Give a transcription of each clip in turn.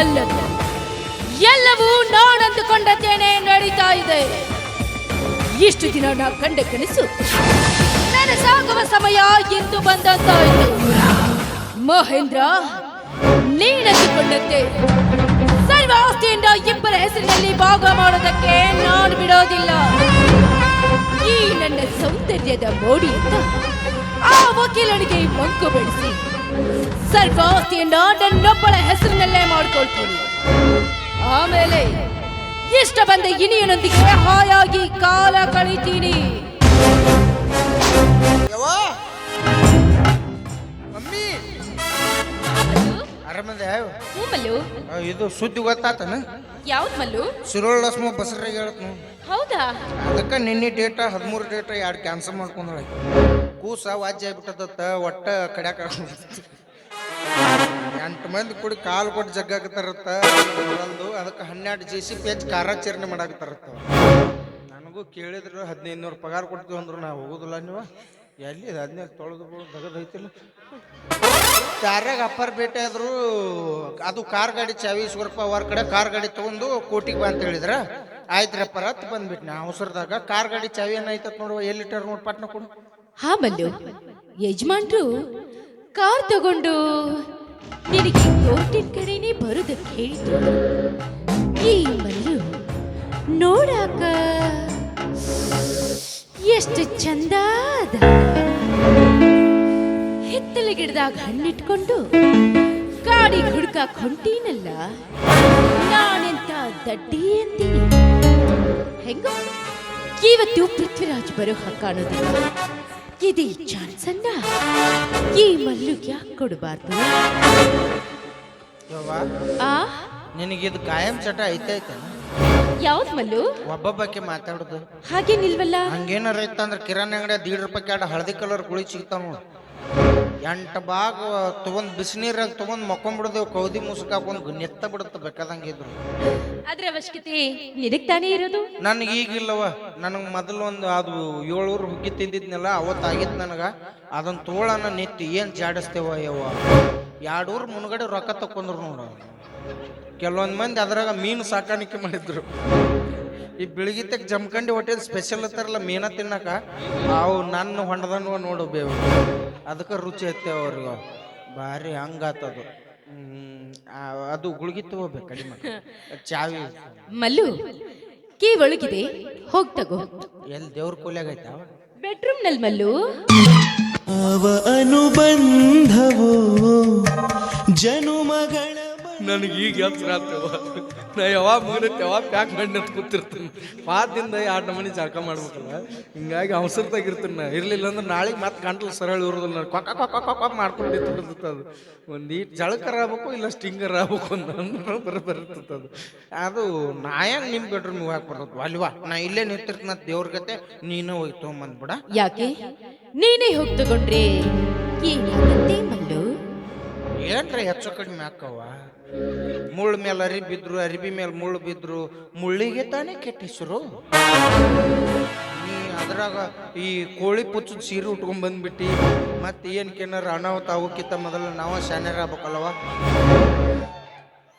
ಎಲ್ಲವೂ ಎಲ್ಲವೂ ನಾನಂದುಕೊಂಡದ್ದೇನೆ, ನಡೀತಾ ಇದೆ. ಇಷ್ಟು ದಿನ ನಾ ಕಂಡ ಕನಸು. ನನಸಾಗುವ ಸಮಯ ಎಂದು ಬಂದಂತಾಯಿತು. ಮಹೇಂದ್ರ ನೀನಂದುಕೊಂಡಂತೆ ಸರ್ವ ಆಸ್ತಿಯಿಂದ ಇಬ್ಬರ ಹೆಸರಿನಲ್ಲಿ ಭಾಗ ಮಾಡೋದಕ್ಕೆ ನಾನು ಬಿಡೋದಿಲ್ಲ. ಈ ನನ್ನ ಸೌಂದರ್ಯದ ಮೋಡಿ ಅಂತ ಆ ವಕೀಲನಿಗೆ ಮಂಕು ಬೆಳೆಸಿ ಸರ್ವ ಆಸ್ತಿಯನ್ನ ನನ್ನೊಬ್ಬಳ ಹೆಸರಿನಲ್ಲೇ ಮಾಡ್ಕೊಳ್ತೀನಿ. ಆಮೇಲೆ ಇಷ್ಟ ಬಂದ ಇನಿಯನೊಂದಿಗೆ ಹಾಯಾಗಿ ಕಾಲ ಕಳಿತೀನಿ. ಆರಾಮದ ಹ್ಞೂ ಮಲ್ಲು. ಇದು ಸುದ್ದಿ ಗೊತ್ತಾತನ? ಯಾವ್ದು ಮಲ್ಲು? ಸಿರೋಳ್ ಲಸ್ಮ ಬಸರಾಗ ಹೌದಾ? ಅದಕ್ಕೆ ನಿನ್ನೆ ಡೇಟ ಹದಿಮೂರು ಡೇಟ ಎರಡು ಕ್ಯಾನ್ಸಲ್ ಮಾಡ್ಕೊಂಡಳ ಕೂಸ ವಾಜ್ಯ ಆಗ್ಬಿಟ್ಟದತ್ತ ಒಟ್ಟ ಕಡ್ಯಾಕ ಎಂಟು ಮಂದಿ ಕೂಡಿ ಕಾಲು ಕೊಟ್ಟು ಜಗ್ಗಾಕತ್ತಾರತ್ತ ಒಂದು ಅದಕ್ಕೆ ಹನ್ನೆರಡು ಜೆ ಸಿ ಪಿ ಹೆಚ್ ಕಾರ್ಯಾಚರಣೆ ಮಾಡಾಕತ್ತಾರತ್ತ. ನನಗೂ ಕೇಳಿದ್ರು ಹದಿನೈದು ನೂರು ಪಗಾರ ಕೊಡ್ತೀವಿ ಅಂದ್ರು ನಾವು ಹೋಗೋದಿಲ್ಲ ನೀವು. ಎಲ್ಲಿ ಹದಿನೈದು ತೊಳೆದು ತಗದೈತಿಲ್ಲ ಐತಿಲ್ಲ. ಕಾರ್ಯಾಗ ಅಪ್ಪರ್ ಭೇಟಿ ಆದ್ರು ಅದು ಕಾರ್ ಗಾಡಿ ಚಾವಿ ಇಸ್ಕೊರಪ್ಪ ಅವ್ರ ಕಡೆ ಕಾರ್ ಗಾಡಿ ತಗೊಂಡು ಕೋಟಿಗೆ ಬಾ ಅಂತ ಹೇಳಿದ್ರ. ಪರತ್ ಬಂದ್ಬಿಟ್ಟು ಬಂದ್ಬಿಟ್ನ ಅವಸರದಾಗ. ಕಾರ್ ಗಾಡಿ ಚಾವಿ ಏನಾಯ್ತತ್ ನೋಡುವ ಎಲ್ಲಿಟ್ಟಾರ ನೋಡಿ ಪಟ್ನ ಕೊಡು. ಹಾ ಬಲ್ಲು ಯಜಮಾನ್ರು ಕಾರ್ ತಗೊಂಡು, ನಿನಗೆ ಕೋಟಿನ ಕಡೆನೇ ಬರೋದಕ್ಕೆ ಹೇಳಿದ್ರು ಈ ಮಲ್ಲು ನೋಡಾಕ ಎಷ್ಟು ಚಂದ ಅದ. ಹಿತ್ತಲ ಗಿಡದಾಗ ಹಣ್ಣಿಟ್ಕೊಂಡು ಗಾಡಿ ಹುಡ್ಕಾಕ್ ಹೊಂಟೀನಲ್ಲ ನಾನೆಂತ ದಡ್ಡಿ ಅಂತೀನಿ ಹೆಂಗ ಇವತ್ತು ಪೃಥ್ವಿರಾಜ್ ಬರೋ ಕಾಣೋದಿಲ್ಲ ಇದೇ ಚಾನ್ಸನ್ನ ಈ ಮಲ್ಲುಗೆ ಯಾಕೆ ಕೊಡಬಾರ್ದು? ಆ? ನಿನಗಿದು ಕಾಯಂ ಚಟ ಐತೈತೆ. ಯಾವ್ದು ಮಲ್ಲು? ಒಬ್ಬೊಬ್ಬಕ್ಕೆ ಮಾತಾಡುದು. ಹಾಗೇನಿಲ್ವಲ್ಲ? ಹಂಗೇನಾರ ಇತ್ತಂದ್ರೆ ಕಿರಾಣಿ ಅಂಗಡಿ ದೀಡ್ ರೂಪಾಯಿ ಎರಡು ಹಳದಿ ಕಲರ್ ಗುಳಿ ಸಿಗ್ತಾವ ನೋಡು. ಎಂಟು ಭಾಗ ತಗೊಂಡ್ ಬಿಸಿನೀರಾಗ ತಗೊಂಡ್ ಮಕ್ಕೊಂಡ್ಬಿಡ್ದೇವು ಕೌದಿ ಮುಸುಕ ಹಾಕೊಂಡು ನೆತ್ತ ಬಿಡುತ್ತೆ ಬೇಕಾದಂಗಿದ್ರು. ಅದ್ರ ಅವಶ್ಯಕತೆ ನಿನಗ್ ತಾನೇ ಇರೋದು? ನನಗೆ ಈಗಿಲ್ಲವ ನನಗೆ ಮೊದಲು ಒಂದು ಅದು ಏಳೂರು ಹುಗ್ಗಿ ತಿಂದಿದ್ನಲ್ಲ ಅವತ್ತಾಗಿತ್ತು ನನಗೆ. ಅದನ್ನ ತೋಳನ ನೆತ್ತಿ ಏನು ಜಾಡಿಸ್ತೇವ ಯವ್ವ? ಎರಡೂರು ಮುನ್ಗಡೆ ರೊಕ್ಕ ತಕ್ಕೊಂಡ್ರು ನೋಡು ಕೆಲವೊಂದು ಮಂದಿ ಅದ್ರಾಗ ಮೀನು ಸಾಕಾಣಿಕೆ ಮಾಡಿದ್ರು. ಈ ಬೆಳಗಿತ್ತಕ್ಕೆ ಜಮ್ಕಂಡಿ ಹೋಟೆಲ್ ಸ್ಪೆಷಲ್ ಅಂತಾರಲ್ಲ ಮೀನ ತಿನ್ನಕ? ಅವು ನನ್ನ ಹೊಂಡದನ್ವ ನೋಡು ಬೇವು ಅದಕ್ಕೆ ರುಚಿ ಐತೆ ಅವ್ರಿಗೆ. ಭಾರಿ ಹಂಗಾತದು ಅದು. ಗುಳ್ಗಿ ತಗೋಬೇಕು ಕಡಿಮೆ ಚಾವಿ. ಮಲ್ಲು ಕೀ ಒಳಗಿದೆ ಹೋಗ್ ತಗೋ. ಎಲ್ಲಿ ದೇವ್ರ ಕೂಲ್ಯಾಗ ಐತ ಬೆಡ್ರೂಮ್ನಲ್ಲಿ ಮಲ್ಲು. ಅವ ಅನುಬಂಧವೋ ಜನುಮಗಳ ನನಗೆ ಈಗ ಎತ್ತರ ಆಗ್ತವ ನಾ ಯಾವಾಗ ಮುಗಿದೈತೆ ಯಾವಾಗ ಪ್ಯಾಕ್ ಮಾಡಿ ನಂತ ಕೂತಿರ್ತೀನಿ. ಪಾದಿಂದ ಎರಡು ಮನೆ ಜಳಕ ಮಾಡ್ಬೇಕಲ್ಲ. ಹಿಂಗಾಗಿ ಅವಸರದಾಗಿರ್ತೀನಿ ನಾ. ಇರಲಿಲ್ಲ ಅಂದ್ರೆ ನಾಳೆಗೆ ಮತ್ತೆ ಗಂಟ್ಲು ಸರಳ ಇರೋದಿಲ್ಲ ನಾನು ಕೊಕ್ಕ ಕೊಕ್ಕ ಕೊಕ್ಕ ಮಾಡ್ಕೊಂಡು ಅದು. ಒಂದು ಈಟ್ ಜಳಕರ ಆಗ್ಬೇಕು, ಇಲ್ಲ ಸ್ಟಿಂಗರ್ ಆಗ್ಬೇಕು ಅಂತ ಬರ ಬರ್ತೈತೆ ಅದು. ನಾ ಹೆಂಗೆ ನಿಮ್ಮ ಬೆಡ್ರೂಮ್ ಹೋಗಿ ಬರ್ತೈತೆ? ಅಲ್ವಾ ನಾ ಇಲ್ಲೇ ನಿಂತಿರ್ತೀನಿ ಅಂತ ದೇವ್ರ ಗತೆ, ನೀನು ಹೋಗಿ ತೊಗೊಂಬಂದ್ಬಿಡ. ಯಾಕೆ? ನೀನೇ ಹೋಗ್ ತಗೊಂಡ್ರೆ ಏನಾಗತ್ತೆ ಏನ್ರ ಹೆಚ್ಚು ಕಡಿಮೆ ಆಕವ ಮುಳ್ಳು ಮೇಲೆ ಅರಿ ಬಿದ್ರು ಅರಿಬಿ ಮೇಲೆ ಮುಳ್ಳು ಬಿದ್ರು ಮುಳ್ಳಿಗೆ ತಾನೇ ಕೆಟ್ಟ ಹೆಸರು. ನೀ ಅದ್ರಾಗ ಈ ಕೋಳಿ ಪುಚ್ಚದ ಸೀರೆ ಉಟ್ಕೊಂಡ್ ಬಂದ್ಬಿಟ್ಟು ಮತ್ತೆ ಏನಕ್ಕೇನಾರ ಅನಾಹುತ ಆಗೋಕ್ಕಿಂತ ಮೊದಲು ನಾವ ಶಾನ್ಯರ ಆಗ್ಬೇಕಲ್ವಾ?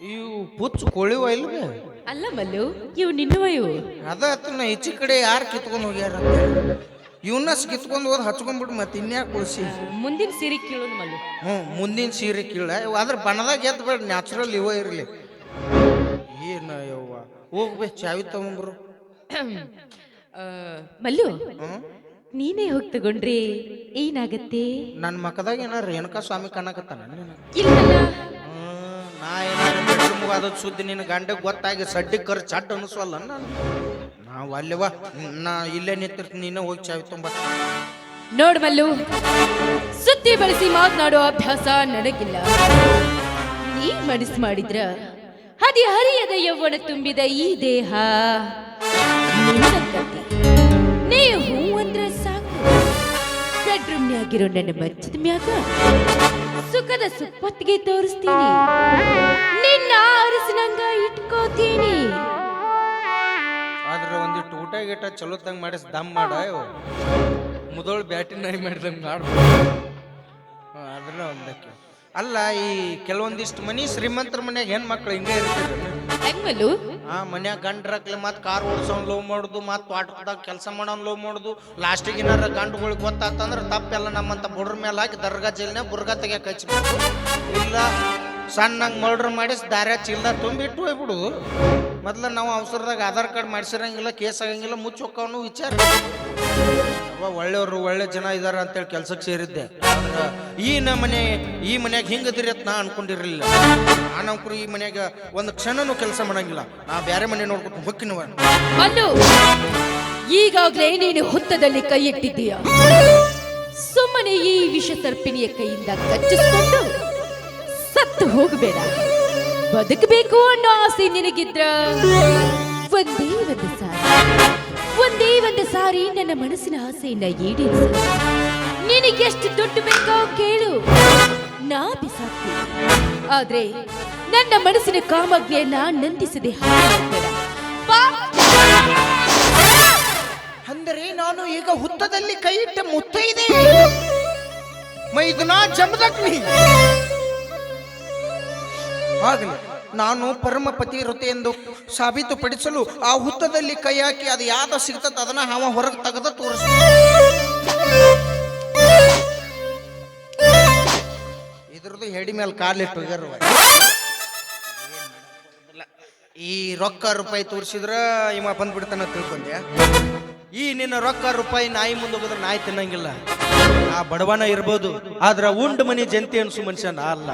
ಇವು ಪುಚ್ಚು ಕೋಳಿವ ಇಲ್ವೇ? ಅಲ್ಲ ಮಲ್ಲು ಇವು ನಿನ್ನವ ಇವು. ಅದ ನಾ ಈಚೆ ಕಡೆ ಯಾರು ಕಿತ್ಕೊಂಡು ಹೋಗ್ಯಾರ ಇವನ್ನ ಕಿತ್ಕೊಂಡು ಹೋದ್ ಹಚ್ಕೊಂಡ್ಬಿಟ್ಟು ಮತ್ತೆ ಇನ್ಯಾಕೆ ಉಳಿಸಿ? ಮುಂದಿನ ಸೀರೆ ಕೀಳು ಮಲ್ಲು. ಹ್ಞೂ ಮುಂದಿನ ಸೀರೆ ಕೀಳ. ಅದ್ರ ಬಣ್ಣದಾಗ ಎದ್ದು ಬೇಡ ನ್ಯಾಚುರಲ್ ಇವ ಇರಲಿ. ಏನ ಯವ್ವ ಹೋಗ್ಬೇ ಚಾವಿ ತಗೊಂಬ್ರು. ಮಲ್ಲು ನೀನೇ ಹೋಗಿ ತಗೊಂಡ್ರಿ ಏನಾಗತ್ತೆ? ನನ್ನ ಮಕ್ಕದಾಗ ಏನಾರ ರೇಣುಕಾ ಸ್ವಾಮಿ ಕಾಣಕತ್ತಾನ ಇಲ್ಲಲ್ಲ. ನಾ ಏನಾರ ಸುದ್ದಿ ನಿನ್ನ ಗಂಡ ಗೊತ್ತಾಗಿ ಸಡ್ಡಿ ಕರ್ ಚಟ್ ಅನಿಸ್ವಲ್ಲ ನಾನು ಅಲ್ಲಿವ, ನಾ ಇಲ್ಲೇ ನಿಂತಿರ್ತೀನಿ, ನೀನು ಹೋಗಿ ಚಾವಿ ತುಂಬ. ನೋಡ್ ಮಲ್ಲು, ಸುದ್ದಿ ಬಳಸಿ ಮಾತನಾಡೋ ಅಭ್ಯಾಸ ನನಗಿಲ್ಲ. ನೀ ಮನಸ್ಸು ಮಾಡಿದ್ರ ಹದಿ ಹರಿಯದ ಯೌವನ ತುಂಬಿದ ಈ ದೇಹ. ನಿನ್ನಂತದ್ದೇ. ನೀ ಹೂ ಅಂದ್ರ ಸಾಕು. ಬೆಡ್ರೂಮ್ನ್ಯಾಗಿರೋ ನನ್ನ ಮಚ್ಚದ ಮ್ಯಾಗ ಸುಖದ ಸುಪ್ಪತ್ತಿಗೆ ತೋರಿಸ್ತೀನಿ. ನಿನ್ನ ಅರಸಿನಂಗ ಇಟ್ಕೋತೀನಿ. ಊಟ ಗೀಟ ಚಲೋತ್ತಂಗೆ ಮಾಡಿಸ್ ದಮ್ ಮಾಡ ಮೊದಲು ಮುದೋಳು ಬ್ಯಾಟಿ ನಾಯಿ ಮಾಡಿದಂಗೆ ಮಾಡ್ಬೋದು ಅದನ್ನ ಒಂದಕ್ಕೆ ಅಲ್ಲ ಈ ಕೆಲವೊಂದಿಷ್ಟು ಮನಿ ಶ್ರೀಮಂತರ ಮನ್ಯಾಗ ಹೆಣ್ಮಕ್ಳು ಹಿಂಗೆ ಇರ್ತಾರೆ ಹಾ ಆ ಮನ್ಯಾಗ ಗಂಡ್ರಕ್ಲೆ ಮತ್ತೆ ಕಾರ್ ಓಡಿಸೋನ್ ಲವ್ ಮಾಡುದು ಮತ್ತೆ ತೋಟದಾಗ ಕೆಲಸ ಮಾಡೋನ್ ಲವ್ ಮಾಡುದು. ಲಾಸ್ಟಿಗೆ ಏನಾರ ಗಂಡುಗಳಿಗೆ ಗೊತ್ತಾತಂದ್ರೆ ತಪ್ಪೆಲ್ಲ ನಮ್ಮಂತ ಬುಡ್ರ ಮೇಲೆ ಹಾಕಿ ದರ್ಗಾ ಜೈಲಿನ ಬುರ್ಗಾ ತೆಗಿಯಕ್ಕೆ ಹಚ್ಬೇಕು. ಇಲ್ಲ ಸಣ್ಣಂಗೆ ಮರ್ಡ್ರ್ ಮಾಡಿಸಿ ದಾರ ಚೀಲ್ದಾಗ ತುಂಬಿಟ್ಟು ಹೋಗ್ಬಿಡು. ಮೊದ್ಲು ನಾವು ಅವಸರದಾಗ ಆಧಾರ್ ಕಾರ್ಡ್ ಮಾಡಿಸಿರಂಗಿಲ್ಲ, ಕೇಸ್ ಆಗಂಗಿಲ್ಲ ಮುಚ್ಚಿ ಹೋಕ್ಕವನು ವಿಚಾರ ಒಳ್ಳೆಯವರು ಒಳ್ಳೆ ಜನ ಇದ್ದಾರೆ ಅಂತೇಳಿ ಕೆಲ್ಸಕ್ಕೆ ಸೇರಿದ್ದೆ. ಈ ನಮ್ಮನೆ ಈ ಮನ್ಯಾಗ ಹಿಂಗೆ ಅಂತ ನಾ ಅನ್ಕೊಂಡಿರಲಿಲ್ಲ. ನಾನು ಈ ಮನ್ಯಾಗ ಒಂದು ಕ್ಷಣನೂ ಕೆಲಸ ಮಾಡಂಗಿಲ್ಲ. ನಾ ಬೇರೆ ಮನೆ ನೋಡ್ಕೊಂಡು ಹೊಕ್ಕಿನವ ಈಗಾಗಲೇ ನೀನು ಹುತ್ತದಲ್ಲಿ ಕೈ ಇಟ್ಟಿದ್ದೀಯ. ಸುಮ್ಮನೆ ಈ ವಿಷ ಸರ್ಪಿಣಿಯ ಕೈಯಿಂದ ಕಚ್ಚಿಸ್ಕೊಂಡು. ಸತ್ತು ಹೋಗಬೇಡ. ಬದುಕಬೇಕು ಅನ್ನೋ ಆಸೆ ನಿನಗಿದ್ರ? ಒಂದೇ ಒಂದು ಸಾರಿ. ಒಂದೇ ಒಂದು ಸಾರಿ ನನ್ನ ಮನಸ್ಸಿನ ಆಸೆಯನ್ನ ಈಡೇರಿಸ. ನಿನಗೆಷ್ಟು ದುಡ್ಡು ಬೇಕೋ ಕೇಳು. ನಾ ಬಿಸಾಕ್ತೀನಿ. ಆದ್ರೆ ನನ್ನ ಮನಸ್ಸಿನ ಕಾಮಜ್ಞೆಯನ್ನ ನಂದಿಸದೆ ಅಂದರೆ ನಾನು ಈಗ ಹುತ್ತದಲ್ಲಿ ಕೈ ಇಟ್ಟ ಮುತ್ತೈದೆ. ಮೈದುನಾ ಜಮದಗ್ನಿ. ಆಗಲಿ. ನಾನು ಪರಮಪತಿ ಇರುತ್ತೆ ಎಂದು ಸಾಬೀತುಪಡಿಸಲು ಆ ಹುತ್ತದಲ್ಲಿ ಕೈ ಹಾಕಿ ಅದು ಯಾವ್ದು ಸಿಗ್ತದ ಅದನ್ನ ಅವ ಹೊರಗೆ ತೆಗೆದ ತೋರಿಸ ಇದ್ರದ್ದು ಹೆಡಿ ಮೇಲೆ ಕಾಲಿಟ್ಟು ಈ ರೊಕ್ಕ ರೂಪಾಯಿ ತೋರಿಸಿದ್ರ ಇವ ಬಂದ್ಬಿಡ್ತಾನ ತಿಳ್ಕೊಂಡೆ. ಈ ನಿನ್ನ ರೊಕ್ಕ ರೂಪಾಯಿ ನಾಯಿ ಮುಂದೆ ಹೋಗಿದ್ರೆ ನಾಯಿ ತಿನ್ನಂಗಿಲ್ಲ. ಆ ಬಡವನ ಇರ್ಬೋದು, ಆದ್ರೆ ಉಂಡು ಮನಿ ಜಂತಿ ಅನ್ಸು ಮನುಷ್ಯ ನಾ ಅಲ್ಲ.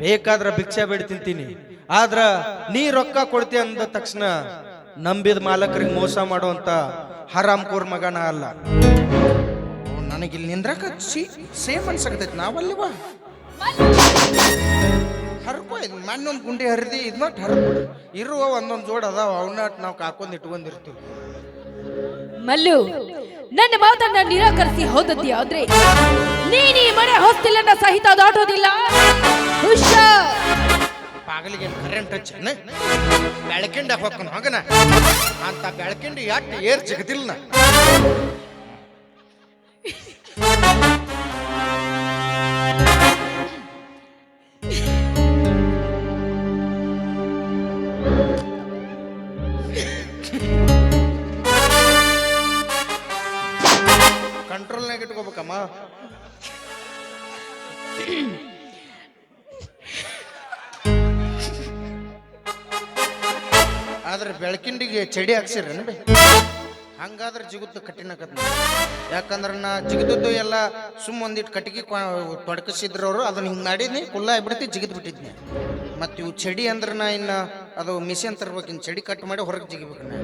ಬೇಕಾದ್ರ ಭಿಕ್ಷೆ ಬೇಡ ತಿಂತೀನಿ. ಆದ್ರ ನೀ ರೊಕ್ಕ ಕೊಡ್ತಿ ಅಂದ ತಕ್ಷಣ ನಂಬಿದ ಮಾಲಕರಿಗೆ ಮೋಸ ಮಾಡುವಂತ ಹರಾಮ್ ಕೋರ್ ಮಗನ ಅಲ್ಲ. ನನಗಿಲ್ಲಿ ನಿಂದ್ರಕ ಸೇಮ್ ಅನ್ಸಕತೈತಿ ನಾವಲ್ಲಿವಾ ಹರ್ಕೋ, ಇದು ಮಣ್ಣೊಂದು ಗುಂಡಿ ಹರಿದಿ ಇದನ್ನ ಹರ್ಕೊಡು ಇರುವ ಒಂದೊಂದು ಜೋಡ ಅದಾವ ಅವನ್ನ ನಾವು ಕಾಕೊಂಡ್ ಇಟ್ಕೊಂಡಿರ್ತೀವಿ. ಮಲ್ಲು, ನನ್ನ ಮಾತನ್ನ ನಿರಾಕರಿಸಿ ಹೋದದ್ದೇ ಆದ್ರೆ ನೀನ್ ಮನೆ ಹೊಸ್ತಿಲನ್ನ ಸಹಿತ ದಾಟೋದಿಲ್ಲ. ಪಾಗಲಿಗೆ ಕರೆಂಟ್ ಬೆಳಕಿಂಡ ಹೋಗ್ಕನ ಹೋಗನ? ಅಂತ ಬೆಳಕಿಂಡಿ ಯಾಕೆ ಏರ್ ಸಿಗತಿಲ್ಲ ಚಡಿ ಹಾಕ್ಸಿರೇನು ಬೇ? ಹಂಗಾದ್ರೆ ಜಿಗುತ್ತು ಕಠಿಣಕತ್ ಯಾಕಂದ್ರೆ ನಾ ಜಿಗಿದದ್ದು ಎಲ್ಲ ಸುಮ್ಮ ಒಂದಿಟ್ಟು ಕಟ್ಟಿಗೆ ತೊಡಕಿಸಿದ್ರು ಅವರು ಅದನ್ನ ಹಿಂಗೆ ಮಾಡಿದ್ನಿ, ಕುಲ್ಲ ಆಗ್ಬಿಡ್ತಿ, ಜಿಗಿದ್ ಬಿಟ್ಟಿದ್ನಿ. ಮತ್ತು ಇವು ಚಡಿ ಅಂದ್ರೆ ನಾ ಇನ್ನು ಅದು ಮಿಷನ್ ತರ್ಬೇಕು ಇನ್ನು ಚಡಿ ಕಟ್ ಮಾಡಿ ಹೊರಗೆ ಜಿಗಿಬೇಕು ನಾ.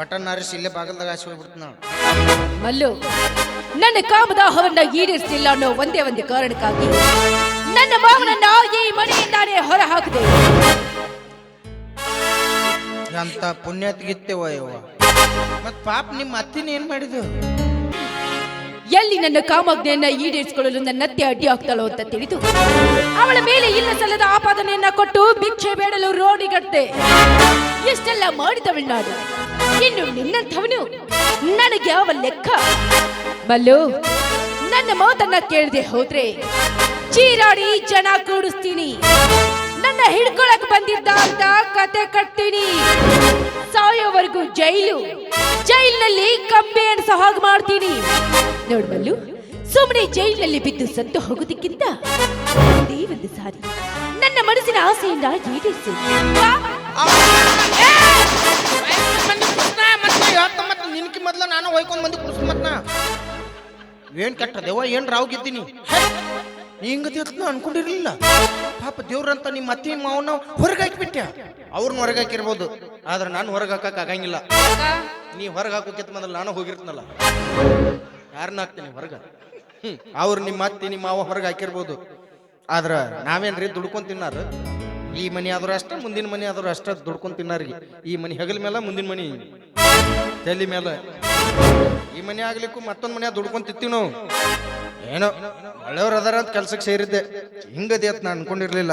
ಬಟನ್ ಆರಿಸಿ ಇಲ್ಲೇ ಬಾಗಲ್ದಾಗ ಹಾಸಿ ಹೋಗ್ಬಿಡ್ತು ನಾವು ಮಲ್ಲು, ನನ್ನ ಕಾಮದಾಹವನ್ನ ಈಡೇರಿಸಿಲ್ಲ ಅನ್ನೋ ಒಂದೇ ಒಂದು ಕಾರಣಕ್ಕಾಗಿ ನನ್ನ ಮಾವನನ್ನ ಈ ಮನೆಯಿಂದಾನೇ ಹೊರ ಹಾಕಿದೆ ಅಂತ ಪುಣ್ಯತ್ಗಿತ್ತೇವ ಮತ್ ಪಾಪ ನಿಮ್ಮ ಅತ್ತಿನ ಏನ್ ಮಾಡಿದ್ರು ಎಲ್ಲಿ ನನ್ನ ಕಾಮಾಜ್ಞೆಯನ್ನ ಈಡೇರಿಸಿಕೊಳ್ಳಲು ನನ್ನತ್ತೆ ಅಡ್ಡಿ ಆಗ್ತಾಳೋ ಅಂತ ತಿಳಿದು, ಅವಳ ಮೇಲೆ ಇಲ್ಲ ಸಲ್ಲದ ಆಪಾದನೆಯನ್ನ ಕೊಟ್ಟು ಭಿಕ್ಷೆ ಬೇಡಲು ರೋಡಿಗಟ್ಟೆ. ಇಷ್ಟೆಲ್ಲ ಮಾಡಿದವಳು ನಾನು. ಇನ್ನು ನಿನ್ನಂಥವನು ನನಗೆ ಯಾವ ಲೆಕ್ಕ. ಬಲ್ಲು ನನ್ನ ಮಾತನ್ನ ಕೇಳದೆ ಹೋದ್ರೆ ಚೀರಾಡಿ ಜನ ಕೂಡಿಸ್ತೀನಿ. ನನ್ನ ಹಿಡ್ಕೊಳಕ್ ಬಂದಿದ್ದ ಅಂತ ಕತೆ ಕಟ್ತೀನಿ. ಸಾಯೋವರೆಗೂ ಜೈಲು. ಜೈಲಿನಲ್ಲಿ ಕಂಬಿ ಸಹ ಮಾಡ್ತೀನಿ. ನೋಡ್ಬಲ್ಲು ಸುಮ್ಮನೆ ಜೈಲಿನಲ್ಲಿ ಬಿದ್ದು ಸತ್ತು ಹೋಗೋದಕ್ಕಿಂತ ಒಂದೇ ಒಂದು ಸಾರಿ. ನನ್ನ ಮನಸ್ಸಿನ ಆಸೆಯಿಂದ ಈಡೇರಿಸು. ನಿನ್ಕಿ ಮೊದ್ಲು ನಾನು ಹೋಯ್ಕೊಂಡ್ ಬಂದು ಕುಡಿಸ್ ಮತ್ನ. ಏನ್ ಕೆಟ್ಟದೇವ ಏನ್ ರಾವ್ ಗೆದ್ದೀನಿ? ಹಿಂಗತಿ ನಾ ಅನ್ಕೊಂಡಿರ್ಲಿಲ್ಲ. ಪಾಪ ದೇವ್ರಂತ ನಿಮ್ಮ ಅತ್ತಿ ಮಾವನ ಹೊರಗೆ ಹಾಕಿಬಿಟ್ಟೆ ಅವ್ರನ್ನ ಹೊರಗೆ ಹಾಕಿರ್ಬೋದು. ಆದ್ರೆ ನಾನು ಹೊರಗೆ ಹಾಕಕ್ ಆಗಂಗಿಲ್ಲ. ನೀ ಹೊರಗೆ ಹಾಕೋಕ್ಕಿಂತ ಮೊದಲು ನಾನು ಹೋಗಿರ್ತನಲ್ಲ. ಯಾರನ್ನ ಹಾಕ್ತೀನಿ ಹೊರಗೆ? ಹ್ಞೂ ಅವ್ರು ನಿಮ್ಮ ಅತ್ತಿ ನಿಮ್ಮ ಮಾವ ಹೊರಗೆ ಹಾಕಿರ್ಬೋದು. ಆದ್ರೆ ನಾವೇನ್ರಿ ದುಡ್ಕೊಂಡ್ ತಿನ್ನಾರ? ಈ ಮನಿ ಆದ್ರೂ ಅಷ್ಟೇ ಮುಂದಿನ ಮನಿ ಆದ್ರೂ ಅಷ್ಟೇ ದುಡ್ಕೊಂಡ್ ತಿನ್ನಾರಿ ಈ ಮನಿ ಹೆಗಲ ಮೇಲೆ ಮುಂದಿನ ಮನಿ ತಲೆ ಮೇಲೆ. ಈ ಮನೆ ಆಗ್ಲಿಕ್ಕೂ ಮತ್ತೊಂದು ಮನೆ ದುಡ್ಕೊಂಡ್ ತಿತ್ತೀವಿ ನಾವು. ಏನೋ ಒಳ್ಳೆಯವ್ರು ಅದಾರ ಅಂತ ಕೆಲ್ಸಕ್ಕೆ ಸೇರಿದ್ದೆ. ಹಿಂಗದೆ ಅಂತ ನಾನು ಅನ್ಕೊಂಡಿರ್ಲಿಲ್ಲ.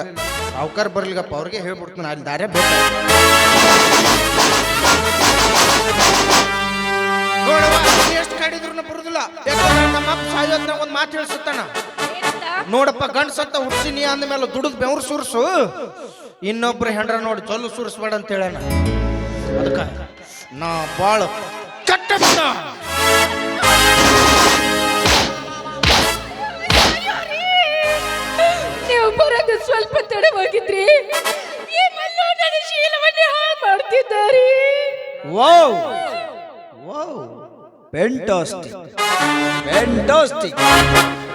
ಸಾವುಕಾರ ಬರ್ಲಿಗಪ್ಪ ಅವ್ರಿಗೆ ಹೇಳ್ಬಿಡ್ತೀನಿ ಅಲ್ಲಿ ದಾರ್ಯ ಬೇಕು? ಎಷ್ಟು ಕಾಡಿದ್ರು ಬರುದಿಲ್ಲ. ಯಾಕಂದ್ರೆ ನಮ್ಮ ಅಪ್ಪ ಒಂದು ಮಾತು ಹೇಳ್ಸುತ್ತಾನ? ನೋಡಪ್ಪ ಗಂಡ್ ಸತ್ತ ಹುಡ್ಸಿನಿ ಅಂದಮೇಲೆ ದುಡಿದ್ ಬೆವ್ರು ಸುರ್ಸು. ಇನ್ನೊಬ್ರು ಹೆಂಡ್ರ ನೋಡಿ ಚೊಲ್ಲು ಸುರಿಸ್ಬೇಡ ಅಂತ ಹೇಳೋಣ. ಅದಕ್ಕೆ ನಾ ಬಾಳ ಕಟ್ಟಪ್ಪ ಬರೋದು ಸ್ವಲ್ಪ ತಡವಾಗಿದ್ರಿ ಈ ಮಾಡ್ತಿದ್ದಾರೆ. ವಾವ್. ವಾವ್.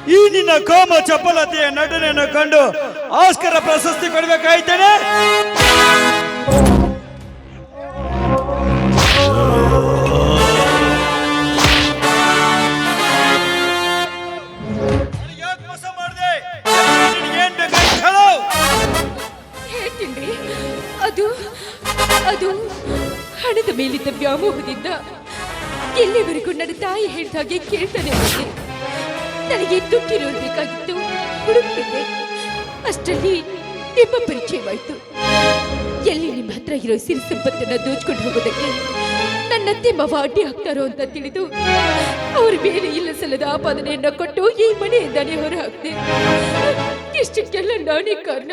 ಈ ನಿನ್ನ ಕಾಮ ಚಪಲತೆಯ ನಟನೆಯನ್ನು ಕಂಡು ಆಸ್ಕರ ಪ್ರಶಸ್ತಿ ಕೊಡಬೇಕಾಯ್ತೇನೆ ಅದು ಅದು ಹಣದ ಮೇಲಿದ್ದ ವ್ಯಾಮೋಹದಿಂದ ಎಲ್ಲಿವರೆಗೂ ನನ್ನ ತಾಯಿ ಹೇಳಿದ ಹಾಗೆ ಕೇಳ್ತಾನೆ ನನಗೆ ದುಡ್ಡಿರೋರು ಬೇಕಾಗಿತ್ತು, ಹುಡುಕ್ತಿದ್ದೆ. ಅಷ್ಟರಲ್ಲಿ ನಿಮ್ಮ ಪರಿಚಯವಾಯಿತು. ಎಲ್ಲಿ ನಿಮ್ಮ ಹತ್ರ ಇರೋ ಸಿರಿ ಸಂಪತ್ತನ್ನ ದೋಚ್ಕೊಂಡು ಹೋಗೋದಕ್ಕೆ ನನ್ನ ಮಾವ ಅಡ್ಡಿ ಹಾಕ್ತಾರೋ ಅಂತ ತಿಳಿದು ಅವ್ರ ಮೇಲೆ ಇಲ್ಲ ಸಲದ ಆಪಾದನೆಯನ್ನು ಕೊಟ್ಟು ಈ ಮನೆಯಿಂದಾನೇ ಹೊರ ಇಷ್ಟಕ್ಕೆಲ್ಲ ನಾನೇ ಕಾರಣ.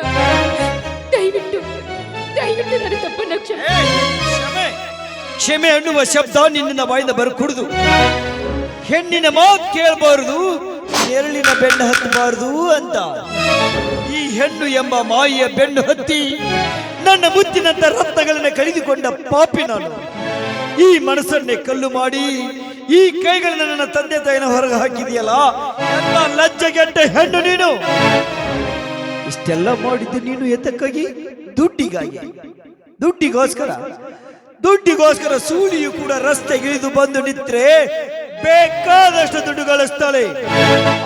ದಯವಿಟ್ಟು ದಯವಿಟ್ಟು ನನ್ನ ಕ್ಷಮೆ ಅನ್ನುವ ಶಬ್ದ ನಿನ್ನ ಬಾಯಿಂದ ಬರಕೂಡುದು. ಹೆಣ್ಣಿನ ಮಾತು ಕೇಳಬಾರದು, ನೆರಳಿನ ಬೆನ್ನು ಹತ್ತಬಾರದು ಅಂತ. ಈ ಹೆಣ್ಣು ಎಂಬ ಮಾಯಿಯ ಬೆನ್ನು ಹತ್ತಿ ನನ್ನ ಮುತ್ತಿನಂತ ರಕ್ತಗಳನ್ನು ಕಳೆದುಕೊಂಡ ಪಾಪಿ ನಾನು. ಈ ಮನಸ್ಸನ್ನೇ ಕಲ್ಲು ಮಾಡಿ, ಈ ಕೈಗಳನ್ನ ನನ್ನ ತಂದೆ ತಾಯಿನ ಹೊರಗೆ ಹಾಕಿದೆಯಲ್ಲ ಎಲ್ಲ ಲಜ್ಜೆಗೆಟ್ಟ ಹೆಣ್ಣು ನೀನು. ಇಷ್ಟೆಲ್ಲ ಮಾಡಿದ್ದು ನೀನು ಎತ್ತಕ್ಕಾಗಿ? ದುಡ್ಡಿಗಾಗಿ. ದುಡ್ಡಿಗೋಸ್ಕರ. ದುಡ್ಡಿಗೋಸ್ಕರ ಸೂಳಿಯು ಕೂಡ ರಸ್ತೆಗಿಳಿದು ಬಂದು ನಿಂತ್ರೆ ಬೇಕಾದಷ್ಟು ದುಡ್ಡು ಗಳಿಸ್ತಾಳೆ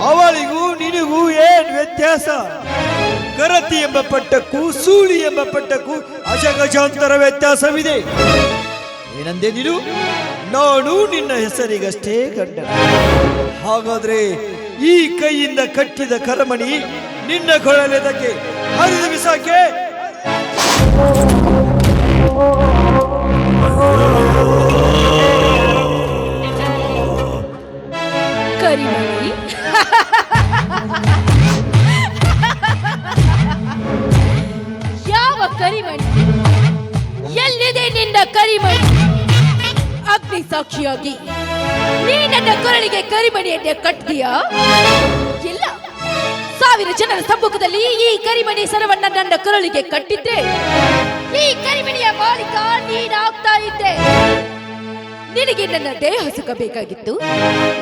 ಅವಳಿಗೂ ನಿನಗೂ ಏನ್ ವ್ಯತ್ಯಾಸ? ಕರತಿ ಎಂಬ ಪಟ್ಟಕ್ಕೂ ಸೂಳಿ ಎಂಬ ಪಟ್ಟಕ್ಕೂ ಅಜಗಜಾಂತರ ವ್ಯತ್ಯಾಸವಿದೆ. ಏನಂದೆ ನೀನು? ನಾನು ನಿನ್ನ ಹೆಸರಿಗಷ್ಟೇ ಕಂಡ ಹಾಗಾದ್ರೆ ಈ ಕೈಯಿಂದ ಕಟ್ಟಿದ ಕರಮಣಿ ನಿನ್ನ ಕೊಳಲೆದಕ್ಕೆ ಹರಿದು ಬಿಸಾಕೆ. ಕರಿಮಣಿ. ಯಾವ ಕರಿಮಣಿ? ಎಲ್ಲಿದೆ ನಿನ್ನ ಕರಿಮಣಿ? ಅಗ್ನಿ ಸಾಕ್ಷಿಯಾಗಿ ನೀ ನನ್ನ ಕೊರಳಿಗೆ ಕರಿಮಣಿಯನ್ನೇ ಕಟ್ಟಿದೀಯಾ ಇಲ್ಲ. ಸಾವಿರ ಜನರ ಸಮ್ಮುಖದಲ್ಲಿ ಈ ಕರಿಮಣಿ ಸರವನ್ನ ನನ್ನ ಕೊರಳಿಗೆ ಕಟ್ಟಿದ್ದೆ. ಈ ಕರಿಮಣಿಯ ಮಾಲೀಕ ನೀನಾಗ್ತಾ ಇದ್ದೆ. ನಿನಗೆ ನನ್ನ ದೇಹ ಸುಖ ಬೇಕಾಗಿತ್ತು.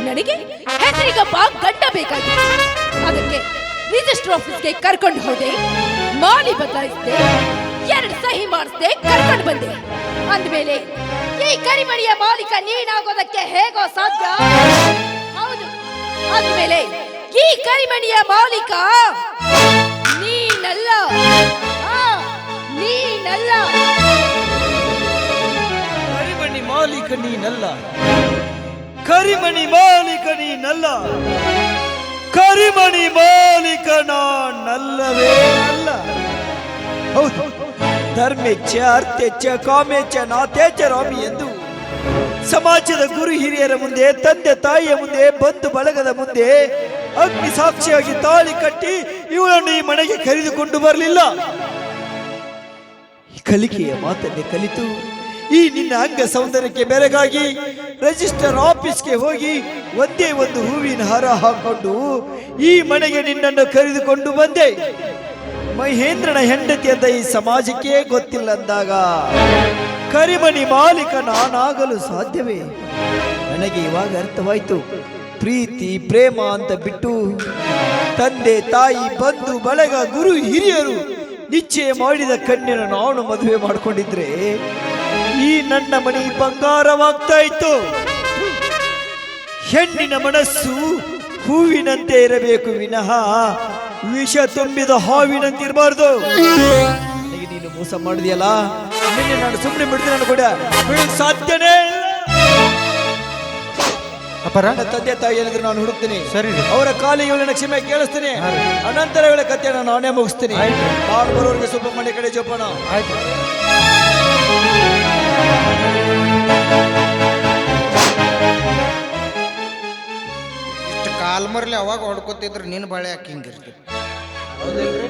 ನನಗೆ ಹೆಸರಿಗೊಬ್ಬ ಗಂಡ ಬೇಕಾಗಿತ್ತು. ಅದಕ್ಕೆ ರಿಜಿಸ್ಟರ್ ಆಫೀಸ್ಗೆ ಕರ್ಕೊಂಡು ಹೋದೆ. ಮಾಲಿ ಬದಲಾಯಿಸಿದೆ. ಎರಡು ಸಹಿ ಮಾಡಿಸ್ದೆ, ಕರ್ಕೊಂಡು ಬಂದೆ. ಅಂದ್ಮೇಲೆ ಈ ಕರಿಮಣಿಯ ಮಾಲೀಕ, ನೀನಾಗೋದಕ್ಕೆ ಹೇಗೋ ಸಾಧ್ಯ? ಹೌದು. ಅಂದ್ಮೇಲೆ, ಈ ಕರಿಮಣಿಯ ಮಾಲೀಕ, ನೀನಲ್ಲ. ನೀನಲ್ಲ. ಕರಿಮಣಿ ಮಾಲೀಕ, ನೀನಲ್ಲ. ಕರಿಮಣಿ ಮಾಲೀಕ, ನೀನಲ್ಲ. ಕರಿಮಣಿ ಮಾಲೀಕ, ನಾನಲ್ಲವೇ ಅಲ್ಲ. ಹೌದು. ಧರ್ಮೆಚ್ಛ ಅರ್ಥೇಚ್ಛೆ ಕಾಮೇಚ್ಛ ನಾಥೇಚ್ಛ ರಾಮಿ ಎಂದು. ಸಮಾಜದ ಗುರು ಹಿರಿಯರ ಮುಂದೆ, ತಂದೆ ತಾಯಿಯ ಮುಂದೆ, ಬಂಧು ಬಳಗದ ಮುಂದೆ, ಅಗ್ನಿ ಸಾಕ್ಷಿಯಾಗಿ ತಾಳಿ ಕಟ್ಟಿ ಇವಳನ್ನು ಈ ಮನೆಗೆ ಕರೆದುಕೊಂಡು ಬರಲಿಲ್ಲ. ಕಲಿಕೆಯ ಮಾತನ್ನೇ ಕಲಿತು, ಈ ನಿನ್ನ ಅಂಗ ಸೌಂದರ್ಯಕ್ಕೆ ಬೆರಗಾಗಿ ರಿಜಿಸ್ಟರ್ ಆಫೀಸ್ಗೆ ಹೋಗಿ ಒಂದೇ ಒಂದು ಹೂವಿನ ಹಾರ ಹಾಕೊಂಡು ಈ ಮನೆಗೆ ನಿನ್ನನ್ನು ಕರೆದುಕೊಂಡು ಬಂದೆ. ಮಹೇಂದ್ರನ ಹೆಂಡತಿ ಅಂತ ಈ ಸಮಾಜಕ್ಕೆ ಗೊತ್ತಿಲ್ಲ ಅಂದಾಗ ಕರಿಮಣಿ ಮಾಲೀಕ ನಾನಾಗಲು ಸಾಧ್ಯವೇ? ನನಗೆ ಇವಾಗ ಅರ್ಥವಾಯ್ತು. ಪ್ರೀತಿ, ಪ್ರೇಮ ಅಂತ ಬಿಟ್ಟು, ತಂದೆ, ತಾಯಿ, ಬಂಧು, ಬಳಗ, ಗುರು, ಹಿರಿಯರು ನಿಶ್ಚಯ ಮಾಡಿದ ಕಣ್ಣಿನ ನಾನು ಮದುವೆ ಮಾಡಿಕೊಂಡಿದ್ರೆ, ಈ ನನ್ನ ಮನೆ ಬಂಗಾರವಾಗ್ತಾ ಇತ್ತು ಹೆಣ್ಣಿನ ಮನಸ್ಸು ಹೂವಿನಂತೆ ಇರಬೇಕು ವಿನಃ. ವಿಷ ತುಂಬಿದ ಹಾವಿನಂತಿರಬಾರ್ದು. ನನಗೆ ನೀನು ಮೋಸ ಮಾಡಿದೆಯಲ್ಲ? ನಿನ್ನೆ ನಾನು ಸುಮ್ಮನೆ ಬಿಡ್ತೀನಿ ನಾನು ಕೂಡ ಸಾಧ್ಯನೇ. ಅಪರ? ನನ್ನ ತಂದೆ ತಾಯಿ ಏನಿದ್ರು ನಾನು ಹುಡುಕ್ತೀನಿ. ಸರಿ ಅವರ ಕಾಲಿಗೆ ಇವಳಿನ ಕ್ಷಮೆ ಕೇಳಿಸ್ತೀನಿ. ಅನಂತರ ಇವಳ ನಾನು ನಾನೇ ಮುಗಿಸ್ತೀನಿ. ಆಯ್ತು. ಬರೋರಿಗೆ ಸುಬ್ರಹ್ಮಣ್ಯ ಕಡೆ ಜೋಪಾನ. ಆಯ್ತು. ಕಾಲ್ಮರ್ಲಿ ಅವಾಗ ಹೊಡ್ಕೋತಿದ್ರು ನಿನ್ನ ಬಾಳೆ ಹಾಕಿಂಗಿರ್ತಿ ಹೌದಿಲ್ರಿ